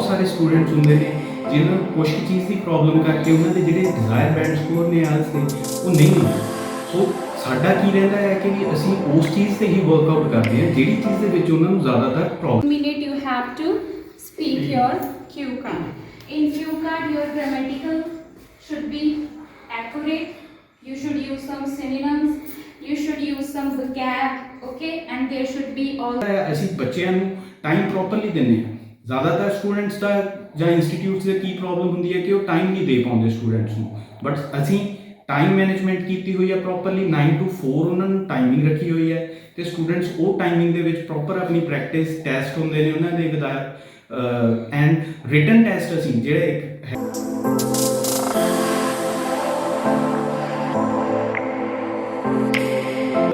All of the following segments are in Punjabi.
ਸਾਰੇ ਸਟੂਡੈਂਟਸ ਹੁੰਦੇ ਨੇ ਜਿਨ੍ਹਾਂ ਨੂੰ ਕੁਝ ਚੀਜ਼ ਦੀ ਪ੍ਰੋਬਲਮ ਕਰਕੇ ਉਹਨਾਂ ਦੇ ਜਿਹੜੇ ਡਿਜ਼ਾਇਰ ਬੈਂਡ ਸਕੋਰ ਨੇ ਆਲਸ ਦੇ ਉਹ ਨਹੀਂ ਹੁੰਦੇ ਸੋ ਸਾਡਾ ਕੀ ਰਹਿੰਦਾ ਹੈ ਕਿ ਵੀ ਅਸੀਂ ਉਸ ਚੀਜ਼ ਤੇ ਹੀ ਵਰਕਆਊਟ ਕਰਦੇ ਹਾਂ ਜਿਹੜੀ ਚੀਜ਼ ਦੇ ਵਿੱਚ ਉਹਨਾਂ ਨੂੰ ਜ਼ਿਆਦਾਤਰ problem minute you have to speak your cue card. In cue card, your grammatical should be accurate. You should use some synonyms. You should use some vocab. Okay, and there should be all. ਅਸੀਂ ਬੱਚਿਆਂ ਨੂੰ ਟਾਈਮ ਪ੍ਰੋਪਰਲੀ ਦਿੰਦੇ ਹਾਂ ਜ਼ਿਆਦਾਤਰ ਸਟੂਡੈਂਟਸ ਦਾ ਜਾਂ ਇੰਸਟੀਚਿਊਟਸ ਦੇ ਕੀ ਪ੍ਰੋਬਲਮ ਹੁੰਦੀ ਹੈ ਕਿ ਉਹ ਟਾਈਮ ਨਹੀਂ ਦੇ ਪਾਉਂਦੇ ਸਟੂਡੈਂਟਸ ਨੂੰ। ਬਟ ਅਸੀਂ ਟਾਈਮ ਮੈਨੇਜਮੈਂਟ ਕੀਤੀ ਹੋਈ ਹੈ ਪ੍ਰੋਪਰਲੀ 9 ਟੂ 4 ਉਹਨਾਂ ਨੂੰ ਟਾਈਮਿੰਗ ਰੱਖੀ ਹੋਈ ਹੈ ਤੇ ਸਟੂਡੈਂਟਸ ਉਹ ਟਾਈਮਿੰਗ ਦੇ ਵਿੱਚ ਪ੍ਰੋਪਰ ਆਪਣੀ ਪ੍ਰੈਕਟਿਸ ਟੈਸਟ ਹੁੰਦੇ ਨੇ ਉਹਨਾਂ ਦੇ ਵਿਦਾਇਰ ਐਂਡ ਰਿਟਨ ਟੈਸਟ ਅਸੀਂ ਜਿਹੜੇ ਇੱਕ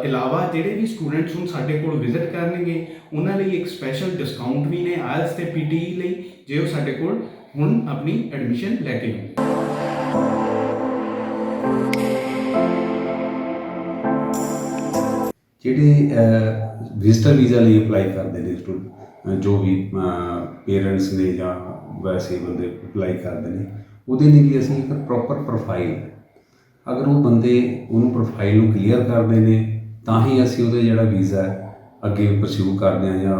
ਇਲਾਵਾ ਜਿਹੜੇ ਵੀ ਸਟੂਡੈਂਟਸ ਹੁਣ ਸਾਡੇ ਕੋਲ ਵਿਜ਼ਿਟ ਕਰਨਗੇ, ਉਹਨਾਂ ਲਈ ਇੱਕ ਸਪੈਸ਼ਲ ਡਿਸਕਾਊਂਟ ਵੀ ਨੇ ਆਇਲਸ ਤੇ ਪੀਟੀ ਲਈ, ਜੇ ਉਹ ਸਾਡੇ ਕੋਲ ਹੁਣ ਆਪਣੀ ਐਡਮਿਸ਼ਨ ਲੈ ਕੇ ਆਉਣਗੇ ਜਿਹੜੇ ਵਿਜ਼ਟਰ ਵੀਜ਼ਾ ਲਈ ਅਪਲਾਈ ਕਰਦੇ ਨੇ ਸਟੂਡੈਂਟ ਜੋ ਵੀ ਪੇਰੈਂਟਸ ਨੇ ਜਾਂ ਵੈਸੇ ਬੰਦੇ ਅਪਲਾਈ ਕਰਦੇ ਨੇ, ਉਹਦੇ ਲਈ ਵੀ ਅਸੀਂ ਇੱਕ ਪ੍ਰੋਪਰ ਪ੍ਰੋਫਾਈਲ ਅਗਰ ਉਹ ਬੰਦੇ ਉਹਨੂੰ ਪ੍ਰੋਫਾਈਲ ਨੂੰ ਕਲੀਅਰ ਕਰਦੇ ਨੇ ਤਾਂ ਹੀ ਅਸੀਂ ਉਹਦੇ ਜਿਹੜਾ ਵੀਜ਼ਾ ਹੈ, ਅੱਗੇ ਪਰਸਿਊ ਕਰਦੇ ਹਾਂ ਜਾਂ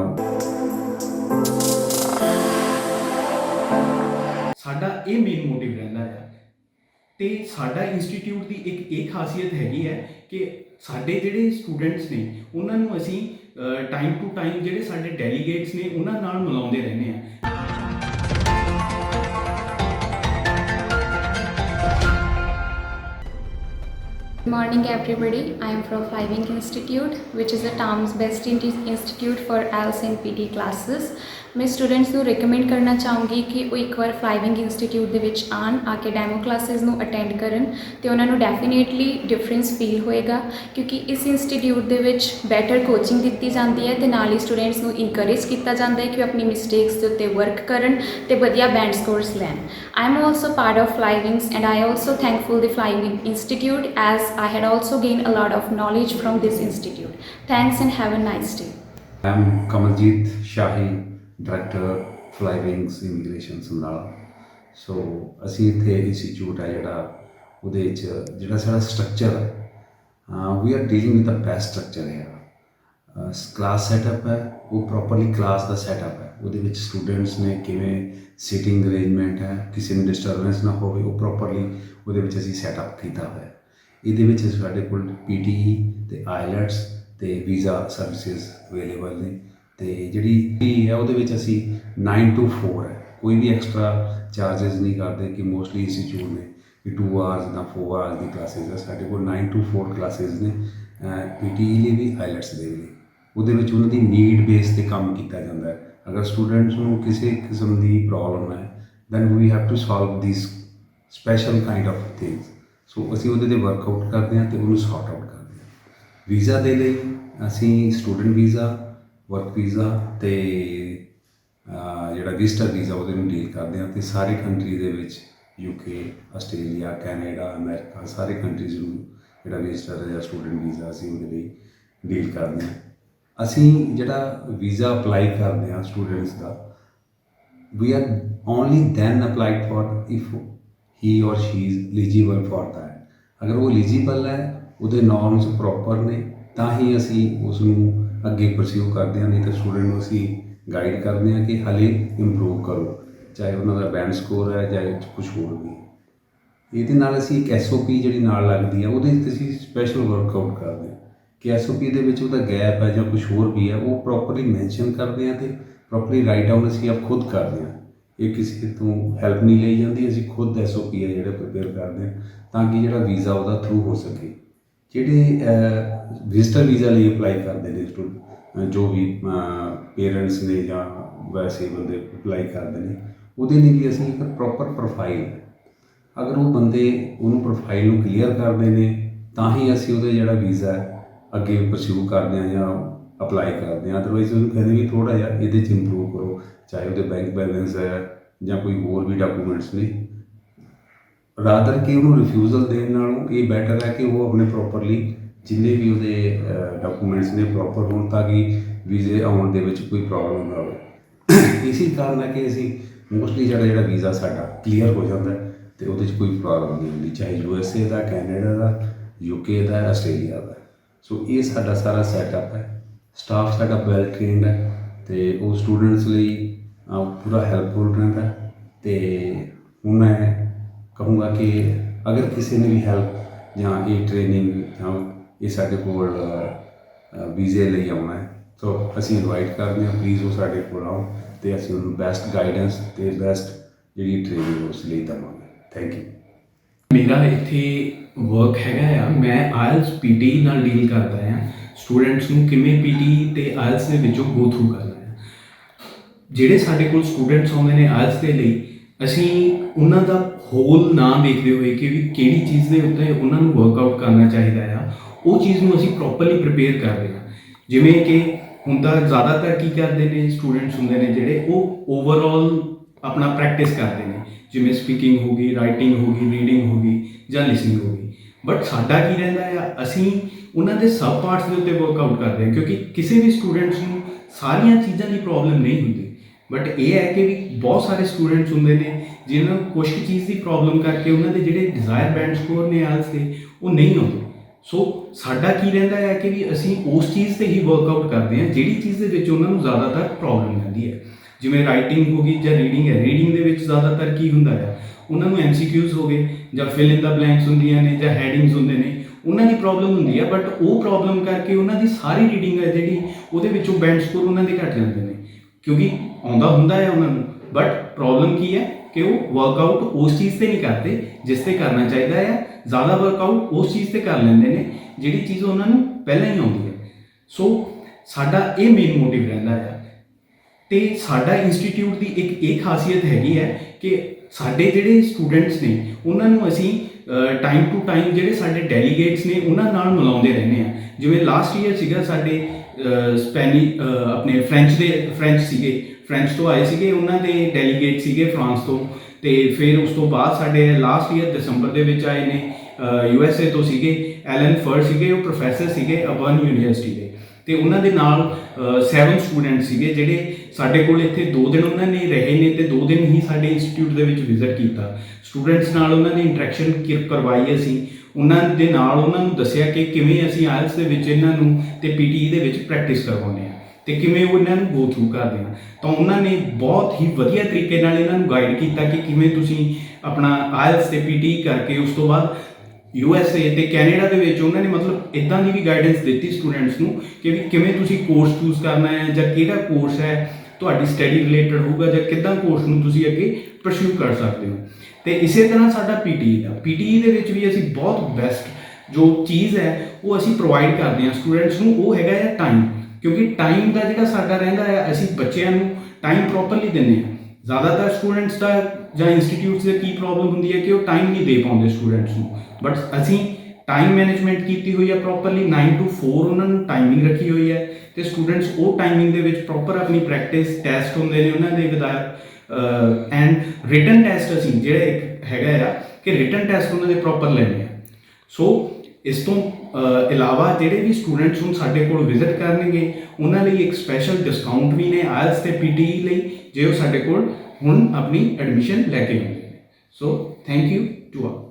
ਸਾਡਾ ਇਹ ਮੇਨ ਮੋਟਿਵ ਰਹਿੰਦਾ ਹੈ। ਤੇ ਸਾਡਾ ਇੰਸਟੀਚਿਊਟ ਦੀ ਇੱਕ ਇਹ ਖਾਸੀਅਤ ਹੈਗੀ ਹੈ ਕਿ ਸਾਡੇ ਜਿਹੜੇ ਸਟੂਡੈਂਟਸ ਨੇ, ਉਹਨਾਂ ਨੂੰ ਅਸੀਂ ਟਾਈਮ ਟੂ ਟਾਈਮ ਜਿਹੜੇ ਸਾਡੇ ਡੈਲੀਗੇਟਸ ਨੇ, ਉਹਨਾਂ ਨਾਲ ਮਿਲਾਉਂਦੇ ਰਹਿੰਦੇ ਆ Good morning, everybody. I am from Fiving Institute, which is the town's best institute for IELTS and PT classes. ਮੈਂ ਸਟੂਡੈਂਟਸ ਨੂੰ ਰეკਮੈਂਡ ਕਰਨਾ ਚਾਹੂੰਗੀ ਕਿ ਉਹ ਇੱਕ ਵਾਰ ਫਲਾਈਵਿੰਗ ਇੰਸਟੀਚਿਊਟ ਦੇ ਵਿੱਚ ਆਣ ਆ ਕੇ ਡੈਮੋ ਕਲਾਸਿਸ ਨੂੰ ਅਟੈਂਡ ਕਰਨ ਤੇ ਉਹਨਾਂ ਨੂੰ ਡੈਫੀਨੇਟਲੀ ਡਿਫਰੈਂਸ ਫੀਲ ਹੋਏਗਾ ਕਿਉਂਕਿ ਇਸ ਇੰਸਟੀਚਿਊਟ ਦੇ ਵਿੱਚ ਬੈਟਰ ਕੋਚਿੰਗ ਦਿੱਤੀ ਜਾਂਦੀ ਹੈ ਤੇ ਨਾਲ ਹੀ ਸਟੂਡੈਂਟਸ ਨੂੰ ਇਨਕਰੇਜ ਕੀਤਾ ਜਾਂਦਾ ਹੈ ਕਿ ਉਹ ਆਪਣੀ ਮਿਸਟੇਕਸ ਦੇ ਉੱਤੇ ਵਰਕ ਕਰਨ ਤੇ ਵਧੀਆ ਬੈਂਡ ਸਕੋਰਸ ਲੈਣ I am also part of Flywings and I also thankful the Flywing Institute as I had also gain a lot of knowledge from this institute. Thanks and have a nice day. I Kamaljeet Shahi, director Flywings immigration Samrala so ਅਸੀਂ ਇੱਥੇ ਇੰਸਟੀਚਿਊਟ ਹੈ ਜਿਹੜਾ, ਉਹਦੇ ਵਿੱਚ ਜਿਹੜਾ ਸਾਡਾ ਸਟਰਕਚਰ ਹੈ we are dealing with the best structure ਹੈ ਕਲਾਸ ਸੈਟਅਪ ਹੈ, ਉਹ ਪ੍ਰੋਪਰਲੀ ਕਲਾਸ ਦਾ ਸੈਟਅਪ ਹੈ। ਉਹਦੇ ਵਿੱਚ ਸਟੂਡੈਂਟਸ ਨੇ ਕਿਵੇਂ ਸੀਟਿੰਗ ਅਰੇਂਜਮੈਂਟ ਹੈ, ਕਿਸੇ ਨੂੰ ਡਿਸਟਰਬੈਂਸ ਨਾ ਹੋਵੇ, ਉਹ ਪ੍ਰੋਪਰਲੀ ਉਹਦੇ ਵਿੱਚ ਅਸੀਂ ਸੈਟਅਪ ਕੀਤਾ ਹੋਇਆ। ਇਹਦੇ ਵਿੱਚ ਸਾਡੇ ਕੋਲ ਪੀਟੀ ਤੇ ਆਈਲੈਟਸ ਤੇ ਵੀਜ਼ਾ ਸਰਵਿਸਿਜ਼ ਅਵੇਲੇਬਲ ਨੇ। ਤੇ ਜਿਹੜੀ ਫੀ ਹੈ, ਉਹਦੇ ਵਿੱਚ ਅਸੀਂ 9 ਟੂ 4 ਹੈ। ਕੋਈ ਵੀ ਐਕਸਟਰਾ ਚਾਰजेस ਨਹੀਂ ਕਰਦੇ ਕਿ ਮੋਸਟਲੀ ਇੰਸਟੀਚਿਊਟ ਨੇ ਕਿ 2 ਆਵਰਸ ਜਾਂ 4 ਆਵਰਸ ਦੀ ਕਲਾਸਿਸ ਹੈ। ਸਾਡੇ ਕੋਲ 9 ਟੂ 4 ਕਲਾਸਿਸ ਨੇ ਪੀਟੀ ਲਈ ਵੀ ਆਈਲੈਟਸ ਦੇ ਲਈ। ਉਹਦੇ ਵਿੱਚ ਉਹਨਾਂ ਦੀ ਨੀਡ ਬੇਸ ਤੇ ਕੰਮ ਕੀਤਾ ਜਾਂਦਾ ਹੈ। ਅਗਰ ਸਟੂਡੈਂਟਸ ਨੂੰ ਕਿਸੇ ਕਿਸਮ ਦੀ ਪ੍ਰੋਬਲਮ ਹੈ then we have to solve this special kind of things so ਅਸੀਂ ਉਹਦੇ ਤੇ ਵਰਕਆਊਟ ਕਰਦੇ ਹਾਂ ਤੇ ਉਹਨੂੰ ਸੌਰਟ ਆਊਟ ਕਰਦੇ ਹਾਂ। ਵੀਜ਼ਾ ਦੇ ਲਈ ਅਸੀਂ ਸਟੂਡੈਂਟ ਵੀਜ਼ਾ ਵਰਕ ਵੀਜ਼ਾ ਤੇ ਜਿਹੜਾ ਵਿਜ਼ਟਰ ਵੀਜ਼ਾ ਉਹਦੇ ਨੂੰ ਡੀਲ ਕਰਦੇ ਹਾਂ ਤੇ ਸਾਰੇ ਕੰਟਰੀ ਦੇ ਵਿੱਚ ਯੂਕੇ ਆਸਟ੍ਰੇਲੀਆ ਕੈਨੇਡਾ ਅਮਰੀਕਾ ਸਾਰੇ ਕੰਟਰੀਜ਼ ਨੂੰ ਜਿਹੜਾ ਵਿਜ਼ਟਰ ਜਾਂ ਸਟੂਡੈਂਟ ਵੀਜ਼ਾ ਅਸੀਂ ਉਹਦੇ ਲਈ ਡੀਲ ਕਰਦੇ ਹਾਂ। ਅਸੀਂ ਜਿਹੜਾ ਵੀਜ਼ਾ ਅਪਲਾਈ ਕਰਦੇ ਹਾਂ ਸਟੂਡੈਂਟਸ ਦਾ, we are only then applied for if he or she is eligible for that ਅਗਰ ਉਹ eligible ਹੈ, ਉਹਦੇ ਨੋਰਮਸ ਪ੍ਰੋਪਰ ਨੇ, ਤਾਂ ਹੀ ਅਸੀਂ ਉਸ ਨੂੰ ਅੱਗੇ ਪਰਸਿਊ ਕਰਦੇ ਹਾਂ ਨਹੀਂ ਤਾਂ ਸਟੂਡੈਂਟ ਨੂੰ ਅਸੀਂ ਗਾਈਡ ਕਰਦੇ ਹਾਂ ਕਿ ਹਲੇ ਇੰਪਰੂਵ ਕਰੋ, ਚਾਹੇ ਉਹਨਾਂ ਦਾ ਬੈਂਡ ਸਕੋਰ ਹੈ ਚਾਹੇ ਕੁਝ ਹੋਰ ਵੀ। ਇਹਦੇ ਨਾਲ ਅਸੀਂ ਇੱਕ ਐਸਓਪੀ ਜਿਹੜੀ ਨਾਲ ਲੱਗਦੀ ਹੈ ਉਹਦੇ ਤੇ ਅਸੀਂ ਸਪੈਸ਼ਲ ਵਰਕਆਊਟ ਕਰਦੇ ਹਾਂ ਕਿ ਐਸਓਪੀ ਦੇ ਵਿੱਚ ਉਹਦਾ ਗੈਪ ਹੈ ਜਾਂ ਕੁਝ ਹੋਰ ਵੀ ਹੈ, ਉਹ ਪ੍ਰੋਪਰਲੀ ਮੈਂਸ਼ਨ ਕਰਦੇ ਹਾਂ ਤੇ ਪ੍ਰੋਪਰਲੀ ਰਾਈਟ ਡਾਊਨ ਅਸੀਂ ਆਪ ਖੁਦ ਕਰਦੇ ਹਾਂ ਇਹ ਕਿਸੇ ਤੋਂ ਹੈਲਪ ਨਹੀਂ ਲਈ ਜਾਂਦੀ, ਅਸੀਂ ਖੁਦ ਐਸਓਪੀ ਹੈ ਜਿਹੜੇ ਪ੍ਰਿਪੇਅਰ ਕਰਦੇ ਹਾਂ ਤਾਂ ਕਿ ਜਿਹੜਾ ਵੀਜ਼ਾ ਉਹਦਾ ਥਰੂ ਹੋ ਸਕੇ। ਜਿਹੜੇ ਵਿਜ਼ਟਰ ਵੀਜ਼ਾ ਲਈ ਅਪਲਾਈ ਕਰਦੇ ਨੇ ਸਟੂਡੈਂਟ ਜੋ ਵੀ ਪੇਰੈਂਟਸ ਨੇ ਜਾਂ ਵੈਸੇ ਬੰਦੇ ਅਪਲਾਈ ਕਰਦੇ ਨੇ, ਉਹਦੇ ਲਈ ਵੀ ਅਸੀਂ ਇੱਕ ਪ੍ਰੋਪਰ ਪ੍ਰੋਫਾਈਲ ਅਗਰ ਉਹ ਬੰਦੇ ਉਹਨੂੰ ਪ੍ਰੋਫਾਈਲ ਨੂੰ ਕਲੀਅਰ ਕਰਦੇ ਨੇ, ਤਾਂ ਹੀ ਅਸੀਂ ਉਹਦੇ ਜਿਹੜਾ ਵੀਜ਼ਾ ਅੱਗੇ ਪਰਸਿਊ ਕਰਦੇ ਹਾਂ ਜਾਂ ਅਪਲਾਈ ਕਰਦੇ ਹਾਂ। ਅਦਰਵਾਈਜ਼ ਉਹਨੂੰ ਕਹਿੰਦੇ ਵੀ ਥੋੜਾ ਜਿਹਾ ਇਹਦੇ ਚ ਇੰਪਰੂਵ ਕਰੋ, ਚਾਹੇ ਉਹਦੇ ਬੈਂਕ ਬੈਲੈਂਸ ਹੈ ਜਾਂ ਕੋਈ ਹੋਰ ਵੀ ਡਾਕੂਮੈਂਟਸ ਨੇ ਰਾਦਰ ਕਿ ਉਹਨੂੰ ਰਿਫਿਊਜ਼ਲ ਦੇਣ ਨਾਲੋਂ ਇਹ ਬੈਟਰ ਹੈ ਕਿ ਉਹ ਆਪਣੇ ਪ੍ਰੋਪਰਲੀ ਜਿੰਨੇ ਵੀ ਉਹਦੇ ਡਾਕੂਮੈਂਟਸ ਨੇ ਪ੍ਰੋਪਰ ਹੋਣ ਤਾਂ ਕਿ ਵੀਜ਼ੇ ਆਉਣ ਦੇ ਵਿੱਚ ਕੋਈ ਪ੍ਰੋਬਲਮ ਨਾ ਹੋਵੇ। ਇਸੇ ਕਾਰਨ ਹੈ ਕਿ ਅਸੀਂ ਮੋਸਟਲੀ ਜਿਹੜਾ ਜਿਹੜਾ ਵੀਜ਼ਾ ਸਾਡਾ ਕਲੀਅਰ ਹੋ ਜਾਂਦਾ ਹੈ ਤੇ ਉਹਦੇ 'ਚ ਕੋਈ ਪ੍ਰੋਬਲਮ ਨਹੀਂ ਹੁੰਦੀ, ਚਾਹੇ ਯੂ ਐਸ ਏ ਦਾ ਕੈਨੇਡਾ ਦਾ ਯੂਕੇ ਦਾ ਆਸਟ੍ਰੇਲੀਆ ਦਾ। ਸੋ ਇਹ ਸਾਡਾ ਸਾਰਾ ਸੈਟਅਪ ਹੈ। ਸਟਾਫ ਸਾਡਾ ਵੈਲ ਟ੍ਰੇਨਡ ਹੈ ਤੇ ਉਹ ਸਟੂਡੈਂਟਸ ਲਈ ਪੂਰਾ ਹੈਲਪਫੁਲ ਰਹਿੰਦਾ ਹੈ ਤੇ ਹੁਣ ਕਹੂੰਗਾ ਕਿ ਅਗਰ ਕਿਸੇ ਨੇ ਵੀ ਹੈਲਪ ਜਾਂ ਇਹ ਟ੍ਰੇਨਿੰਗ ਜਾਂ ਇਹ ਸਾਡੇ ਕੋਲ ਵੀਜ਼ੇ ਲਈ ਆਉਣਾ ਹੈ, ਤਾਂ ਅਸੀਂ ਇਨਵਾਈਟ ਕਰਦੇ ਹਾਂ ਪਲੀਜ਼ ਉਹ ਸਾਡੇ ਕੋਲ ਆਓ ਤੇ ਅਸੀਂ ਉਹਨੂੰ ਬੈਸਟ ਗਾਈਡੈਂਸ ਤੇ ਬੈਸਟ ਜਿਹੜੀ ਟ੍ਰੇਨਿੰਗ ਉਸ ਲਈ ਦੇਵਾਂਗੇ। ਥੈਂਕ ਯੂ ਮੇਰਾ ਇੱਥੇ ਵਰਕ ਹੈਗਾ ਆ, ਮੈਂ ਆਇਲਸ ਪੀਟੀ ਨਾਲ ਡੀਲ ਕਰਦਾ ਆ। ਸਟੂਡੈਂਟਸ ਨੂੰ ਕਿਵੇਂ ਪੀਟੀ ਤੇ ਆਇਲਸ ਦੇ ਵਿੱਚੋਂ ਗੋ ਥਰੂ ਕਰਨਾ ਹੈ ਜਿਹੜੇ ਸਾਡੇ ਕੋਲ ਸਟੂਡੈਂਟਸ ਆਉਂਦੇ ਨੇ ਆਇਲਸ ਦੇ ਲਈ ਅਸੀਂ ਉਹਨਾਂ ਦਾ ਹੋਲ ਨਾ ਦੇਖਦੇ ਹੋਏ ਕਿ ਵੀ ਕਿਹੜੀ ਚੀਜ਼ ਦੇ ਉੱਤੇ ਉਹਨਾਂ ਨੂੰ ਵਰਕਆਊਟ ਕਰਨਾ ਚਾਹੀਦਾ ਆ, ਉਹ ਚੀਜ਼ ਨੂੰ ਅਸੀਂ ਪ੍ਰੋਪਰਲੀ ਪ੍ਰਿਪੇਅਰ ਕਰਦੇ ਹਾਂ। ਜਿਵੇਂ ਕਿ ਹੁੰਦਾ ਜ਼ਿਆਦਾਤਰ ਕੀ ਕਰਦੇ ਨੇ ਸਟੂਡੈਂਟਸ ਹੁੰਦੇ ਨੇ ਜਿਹੜੇ ਉਹ ਓਵਰਆਲ ਆਪਣਾ ਪ੍ਰੈਕਟਿਸ ਕਰਦੇ ਨੇ। ਜਿਵੇਂ ਸਪੀਕਿੰਗ ਹੋ ਗਈ ਰਾਈਟਿੰਗ ਹੋ ਗਈ ਰੀਡਿੰਗ ਹੋ ਗਈ ਜਾਂ ਲਿਸਨਿੰਗ ਹੋ ਗਈ। ਬਟ ਸਾਡਾ ਕੀ ਰਹਿੰਦਾ ਆ, ਅਸੀਂ ਉਹਨਾਂ ਦੇ ਸਬ ਪਾਰਟਸ ਦੇ ਉੱਤੇ ਵਰਕਆਊਟ ਕਰਦੇ ਹਾਂ, ਕਿਉਂਕਿ ਕਿਸੇ ਵੀ ਸਟੂਡੈਂਟਸ ਨੂੰ ਸਾਰੀਆਂ ਚੀਜ਼ਾਂ ਦੀ ਪ੍ਰੋਬਲਮ ਨਹੀਂ ਹੁੰਦੀ। ਬਟ ਇਹ ਹੈ ਕਿ ਵੀ ਬਹੁਤ ਸਾਰੇ ਸਟੂਡੈਂਟਸ ਹੁੰਦੇ ਨੇ ਜਿਨ੍ਹਾਂ ਨੂੰ ਕੁਝ ਚੀਜ਼ ਦੀ ਪ੍ਰੋਬਲਮ ਕਰਕੇ ਉਹਨਾਂ ਦੇ ਜਿਹੜੇ ਡਿਜ਼ਾਇਰ ਬੈਂਡ ਸਕੋਰ ਨੇ ਆਲਸ ਦੇ, ਉਹ ਨਹੀਂ ਆਉਂਦੇ। ਸੋ ਸਾਡਾ ਕੀ ਰਹਿੰਦਾ ਹੈ ਕਿ ਵੀ ਅਸੀਂ ਉਸ ਚੀਜ਼ ਤੇ ਹੀ ਵਰਕਆਊਟ ਕਰਦੇ ਹਾਂ, ਜਿਹੜੀ ਚੀਜ਼ ਦੇ ਵਿੱਚ ਉਹਨਾਂ ਨੂੰ ਜ਼ਿਆਦਾਤਰ ਪ੍ਰੋਬਲਮ ਰਹਿੰਦੀ ਹੈ। ਜਿਵੇਂ ਰਾਈਟਿੰਗ ਹੋ ਗਈ ਜਾਂ ਰੀਡਿੰਗ ਹੈ ਰੀਡਿੰਗ ਦੇ ਵਿੱਚ ਜ਼ਿਆਦਾਤਰ ਕੀ ਹੁੰਦਾ ਹੈ? ਉਹਨਾਂ ਨੂੰ ਐਮਸੀਕਿਊਜ਼ ਹੋ ਗਏ ਜਾਂ ਫਿਲ ਇਨ ਦਾ ਬਲੈਂਕਸ ਹੁੰਦੀਆਂ ਨੇ ਜਾਂ ਹੈਡਿੰਗਸ ਹੁੰਦੇ ਨੇ, ਉਹਨਾਂ ਦੀ ਪ੍ਰੋਬਲਮ ਹੁੰਦੀ ਹੈ ਬਟ ਉਹ ਪ੍ਰੋਬਲਮ ਕਰਕੇ ਉਹਨਾਂ ਦੀ ਸਾਰੀ ਰੀਡਿੰਗ ਹੈ ਜਿਹੜੀ, ਉਹਦੇ ਵਿੱਚੋਂ ਬੈਂਡ ਸਕੋਰ ਉਹਨਾਂ ਦੇ ਘਟ ਜਾਂਦੇ ਨੇ। ਕਿਉਂਕਿ ਆਉਂਦਾ ਹੁੰਦਾ ਹੈ ਉਹਨਾਂ ਨੂੰ। ਬਟ ਪ੍ਰੋਬਲਮ ਕੀ ਹੈ ਕਿ ਉਹ ਵਰਕਆਊਟ ਉਸ ਚੀਜ਼ ਤੇ ਨਹੀਂ ਕਰਦੇ ਜਿਸ ਤੇ ਕਰਨਾ ਚਾਹੀਦਾ ਹੈ। ਜ਼ਿਆਦਾ ਵਰਕਆਊਟ ਉਸ ਚੀਜ਼ ਤੇ ਕਰ ਲੈਂਦੇ ਨੇ, ਜਿਹੜੀ ਚੀਜ਼ ਉਹਨਾਂ ਨੂੰ ਪਹਿਲਾਂ ਹੀ ਆਉਂਦੀ ਹੈ। ਸੋ ਸਾਡਾ ਇਹ ਮੇਨ ਮੋਟਿਵ ਰਹਿੰਦਾ ਹੈ। ਤੇ ਸਾਡਾ ਇੰਸਟੀਚਿਊਟ ਦੀ ਇੱਕ ਇਹ ਖਾਸੀਅਤ ਹੈਗੀ ਹੈ ਕਿ ਸਾਡੇ ਜਿਹੜੇ ਸਟੂਡੈਂਟਸ ਨੇ, ਉਹਨਾਂ ਨੂੰ ਅਸੀਂ ਟਾਈਮ ਟੂ ਟਾਈਮ ਜਿਹੜੇ ਸਾਡੇ ਡੈਲੀਗੇਟਸ ਨੇ, ਉਹਨਾਂ ਨਾਲ ਮਿਲਾਉਂਦੇ ਰਹਿੰਦੇ ਆ ਜਿਵੇਂ ਲਾਸਟ ਈਅਰ ਸੀਗਾ ਸਾਡੇ ਸਪੈਨੀ ਆਪਣੇ ਫ੍ਰੈਂਚ ਦੇ ਫ੍ਰੈਂਚ ਸੀਗੇ। ਫ੍ਰੈਂਚ ਤੋਂ ਆਏ ਸੀਗੇ, ਉਹਨਾਂ ਦੇ ਡੈਲੀਗੇਟ ਸੀਗੇ ਫਰਾਂਸ ਤੋਂ। ਤੇ ਫਿਰ ਉਸ ਤੋਂ ਬਾਅਦ ਸਾਡੇ ਲਾਸਟ ਈਅਰ ਦਸੰਬਰ ਦੇ ਵਿੱਚ ਆਏ ਨੇ ਯੂ ਐਸ ਏ ਤੋਂ ਸੀਗੇ। ਐਲਨ ਫਰ ਸੀਗੇ, ਉਹ ਪ੍ਰੋਫੈਸਰ ਸੀਗੇ ਅਬਰਨ ਯੂਨੀਵਰਸਿਟੀ ਦੇ। ਤੇ ਉਹਨਾਂ ਦੇ ਨਾਲ 7 ਸਟੂਡੈਂਟ ਸੀਗੇ ਜਿਹੜੇ ਸਾਡੇ ਕੋਲ ਇੱਥੇ 2 ਦਿਨ ਉਹਨਾਂ ਨੇ ਰਹੇ ਨੇ ਤੇ 2 ਦਿਨ ਹੀ ਸਾਡੇ ਇੰਸਟੀਚਿਊਟ ਦੇ ਵਿੱਚ ਵਿਜ਼ਿਟ ਕੀਤਾ। ਸਟੂਡੈਂਟਸ ਨਾਲ ਉਹਨਾਂ ਦੀ ਇੰਟਰੈਕਸ਼ਨ ਕਰਵਾਈ ਅਸੀਂ। ਉਹਨਾਂ ਦੇ ਨਾਲ ਉਹਨਾਂ ਨੂੰ ਦੱਸਿਆ ਕਿ ਕਿਵੇਂ ਅਸੀਂ ਆਇਲਸ ਦੇ ਵਿੱਚ ਇਹਨਾਂ ਨੂੰ ਤੇ ਪੀਟੀ ਦੇ ਵਿੱਚ ਪ੍ਰੈਕਟਿਸ ਕਰਵਾਉਂਦੇ ਆ ਤੇ ਕਿਵੇਂ ਉਹ ਇਹਨਾਂ ਨੂੰ ਗੋ ਥਰੂ ਕਰਦੇ ਆ ਤਾਂ ਉਹਨਾਂ ਨੇ ਬਹੁਤ ਹੀ ਵਧੀਆ ਤਰੀਕੇ ਨਾਲ ਇਹਨਾਂ ਨੂੰ ਗਾਈਡ ਕੀਤਾ ਕਿ ਕਿਵੇਂ ਤੁਸੀਂ ਆਪਣਾ ਆਇਲਸ ਤੇ ਪੀਟੀ ਕਰਕੇ ਉਸ ਤੋਂ ਬਾਅਦ ਯੂ ਐਸ ਏ ਤੇ ਕੈਨੇਡਾ ਦੇ ਵਿੱਚ ਉਹਨਾਂ ਨੇ ਮਤਲਬ ਇਦਾਂ ਦੀ ਵੀ ਗਾਈਡੈਂਸ ਦਿੱਤੀ ਸਟੂਡੈਂਟਸ ਨੂੰ ਕਿ ਵੀ ਕਿਵੇਂ ਤੁਸੀਂ ਕੋਰਸ ਚੂਜ਼ ਕਰਨਾ ਹੈ ਜਾਂ ਕਿਹੜਾ ਕੋਰਸ ਹੈ ਤੁਹਾਡੀ ਸਟੱਡੀ ਰਿਲੇਟਡ ਹੋਊਗਾ ਜਾਂ ਕਿੱਦਾਂ ਕੋਰਸ ਨੂੰ ਤੁਸੀਂ ਅੱਗੇ ਪਰਸਿਊ ਕਰ ਸਕਦੇ ਹੋ। ਤੇ ਇਸੇ ਤਰ੍ਹਾਂ ਸਾਡਾ ਪੀਟੀ ਦਾ। ਪੀਟੀ ਦੇ ਵਿੱਚ ਵੀ ਅਸੀਂ ਬਹੁਤ ਬੈਸਟ ਜੋ ਚੀਜ਼ ਹੈ, ਉਹ ਅਸੀਂ ਪ੍ਰੋਵਾਈਡ ਕਰਦੇ ਹਾਂ ਸਟੂਡੈਂਟਸ ਨੂੰ। ਉਹ ਹੈਗਾ ਹੈ ਟਾਈਮ ਕਿਉਂਕਿ ਟਾਈਮ ਦਾ ਜਿਹੜਾ ਸਾਡਾ ਰਹਿੰਦਾ ਹੈ, ਅਸੀਂ ਬੱਚਿਆਂ ਨੂੰ ਟਾਈਮ ਪ੍ਰੋਪਰਲੀ ਦਿੰਦੇ ਹਾਂ। ਜ਼ਿਆਦਾਤਰ ਸਟੂਡੈਂਟਸ ਦਾ ਜਾਂ ਇੰਸਟੀਚਿਊਟਸ ਦੇ ਕੀ ਪ੍ਰੋਬਲਮ ਹੁੰਦੀ ਹੈ ਕਿ ਉਹ ਟਾਈਮ ਨਹੀਂ ਦੇ ਪਾਉਂਦੇ ਸਟੂਡੈਂਟਸ ਨੂੰ। ਬਟ ਅਸੀਂ ਟਾਈਮ ਮੈਨੇਜਮੈਂਟ ਕੀਤੀ ਹੋਈ ਹੈ ਪ੍ਰੋਪਰਲੀ 9 ਟੂ 4 ਉਹਨਾਂ ਨੂੰ ਟਾਈਮਿੰਗ ਰੱਖੀ ਹੋਈ ਹੈ ਤੇ ਸਟੂਡੈਂਟਸ ਉਹ ਟਾਈਮਿੰਗ ਦੇ ਵਿੱਚ ਪ੍ਰੋਪਰ ਆਪਣੀ ਪ੍ਰੈਕਟਿਸ ਟੈਸਟ ਹੁੰਦੇ ਨੇ ਉਹਨਾਂ ਦੇ ਵਿਦਾਇਰ ਐਂਡ ਰਿਟਨ ਟੈਸਟ ਅਸੀਂ, ਜਿਹੜਾ ਇੱਕ ਹੈਗਾ ਆ, ਕਿ ਰਿਟਨ ਟੈਸਟ ਉਹਨਾਂ ਦੇ ਪ੍ਰੋਪਰ ਲੈਣੇ ਆ। ਸੋ ਇਸ ਤੋਂ ਇਲਾਵਾ ਜਿਹੜੇ ਵੀ ਸਟੂਡੈਂਟਸ ਹੁਣ ਸਾਡੇ ਕੋਲ ਵਿਜ਼ਿਟ ਕਰਨਗੇ, ਉਹਨਾਂ ਲਈ ਇੱਕ ਸਪੈਸ਼ਲ ਡਿਸਕਾਊਂਟ ਵੀ ਨੇ ਆਇਲਸ ਤੇ ਪੀਟੀ ਲਈ, ਜੇ ਉਹ ਸਾਡੇ ਕੋਲ ਹੁਣ ਆਪਣੀ ਐਡਮਿਸ਼ਨ ਲੈ ਕੇ ਆਉਂਦੇ ਨੇ so thank you to all